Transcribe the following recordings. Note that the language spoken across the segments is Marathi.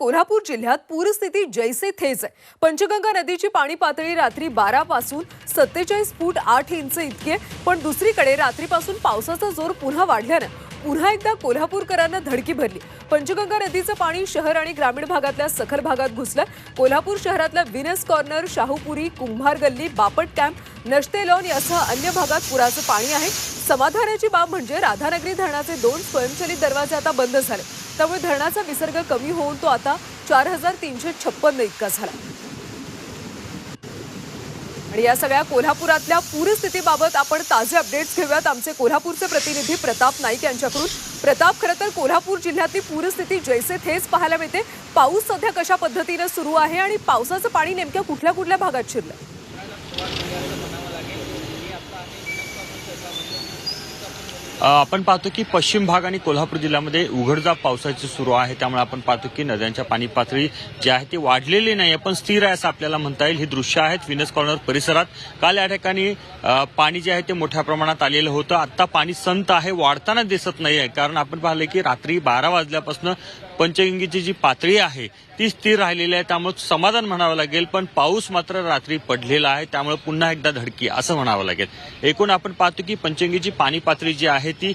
कोल्हापूर जिल्ह्यात पूरस्थिती जैसे थेच आहे. पंचगंगा नदीची पाणी पातळी रात्री बारापासून सत्तेचाळीस फूट आठ इंच इतकी आहे. पण दुसरीकडे रात्रीपासून पावसाचा जोर पुन्हा वाढल्यानं पुन्हा एकदा कोल्हापूरकरांना धडकी भरली. पंचगंगा नदीचं पाणी शहर आणि ग्रामीण भागातल्या सखल भागात घुसलं. कोल्हापूर शहरातल्या विनस कॉर्नर शाहूपुरी कुंभार गल्ली बापट कॅम्प नष्टे लॉन यासह अन्य भागात पुराचं पाणी आहे. समाधानाची बाब म्हणजे राधानगरी धरणाचे दोन स्वयंचलित दरवाजे आता बंद झाले. त्यामुळे धरणाचा विसर्ग कमी होऊन तो आता चार हजार तीनशे छप्पन्न इतका झाला. आणि या सगळ्या कोल्हापुरातल्या पूरस्थितीबाबत आपण ताजे अपडेट्स घेऊयात. आमचे कोल्हापूरचे प्रतिनिधी प्रताप नाईक यांच्याकडून. प्रताप खरं तर कोल्हापूर जिल्ह्यातली पूरस्थिती जैसे थेच पाहायला मिळते. पाऊस सध्या कशा पद्धतीनं सुरू आहे आणि पावसाचं पाणी नेमक्या कुठल्या कुठल्या भागात शिरलं आपण पाहतो की पश्चिम भाग आणि कोल्हापूर जिल्ह्यामध्ये उघडजाप पावसाची सुरू आहे. त्यामुळे आपण पाहतो की नद्यांच्या पाणी पातळी जी आहे ती वाढलेली नाही पण स्थिर आहे असं आपल्याला म्हणता येईल. ही दृश्य आहेत विनस कॉर्नर परिसरात. काल या ठिकाणी पाणी जे आहे ते मोठ्या प्रमाणात आलेलं होतं. आता पाणी संत आहे वाढताना दिसत नाही आहे कारण आपण पाहिलं की रात्री बारा वाजल्यापासून पंचगंगेची जी पातळी आहे ती स्थिर राहिलेली आहे. त्यामुळे समाधान म्हणावं लागेल पण पाऊस मात्र रात्री पडलेला आहे. त्यामुळे पुन्हा एकदा धडकी असं म्हणावं लागेल. एकूण आपण पाहतो की पंचगंगेची पाणी पातळी जी आहे ती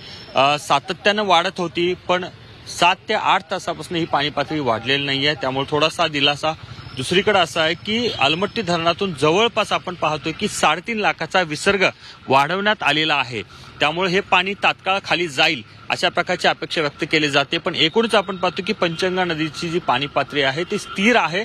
सातत्यानं वाढत होती पण सात ते आठ तासापासून ही पाणी पातळी वाढलेली नाही आहे त्यामुळे थोडासा दिलासा. दुसरीकडे असं आहे की अलमट्टी धरणातून जवळपास आपण पाहतोय की साडेतीन लाखाचा विसर्ग वाढवण्यात आलेला आहे. त्यामुळे हे पाणी तात्काळ खाली जाईल अशा प्रकारची अपेक्षा व्यक्त केली जाते. पण एकूणच आपण पाहतो की पंचगंगा नदीची जी पाणी पातळी आहे ती स्थिर आहे.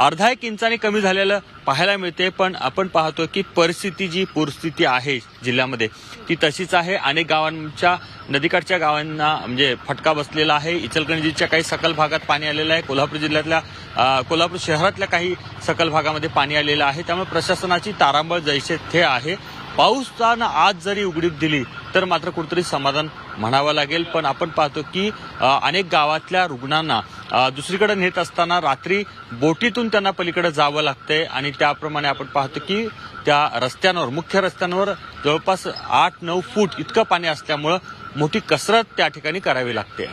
अर्धा एक इंचाने कमी झालेलं पाहायला मिळते पण आपण पाहतो की परिस्थिती जी पूरस्थिती आहे जिल्ह्यामध्ये ती तशीच आहे. अनेक गावांच्या नदीकाठच्या गावांना म्हणजे फटका बसलेला आहे. इचलकरंजीच्या काही सकल भागात पाणी आलेलं आहे. कोल्हापूर जिल्ह्यातल्या कोल्हापूर शहरातल्या काही सकल भागामध्ये पाणी आलेलं आहे. त्यामुळे प्रशासनाची तारांबळ जैसे थे आहे. पाऊसानं आज जरी उघडीप दिली तर मात्र कुठेतरी समाधान म्हणावं लागेल. पण आपण पाहतो की अनेक गावातल्या रुग्णांना दुसरीकडे नेत असताना रात्री बोटीतून त्यांना पलीकडे जावं लागतंय. आणि त्याप्रमाणे आपण पाहतो की त्या रस्त्यांवर मुख्य रस्त्यांवर जवळपास आठ नऊ फूट इतकं पाणी असल्यामुळं मोठी कसरत त्या ठिकाणी करावी लागते.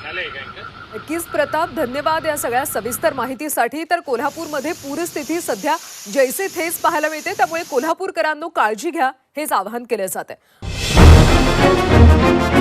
नक्कीच प्रताप धन्यवाद या सगळ्या सविस्तर माहितीसाठी. तर कोल्हापूरमध्ये पूरस्थिती सध्या जैसे थेच पाहायला मिळते. त्यामुळे कोल्हापूरकरांनो काळजी घ्या. हेच आवाहन केलं जात आहे Thank you.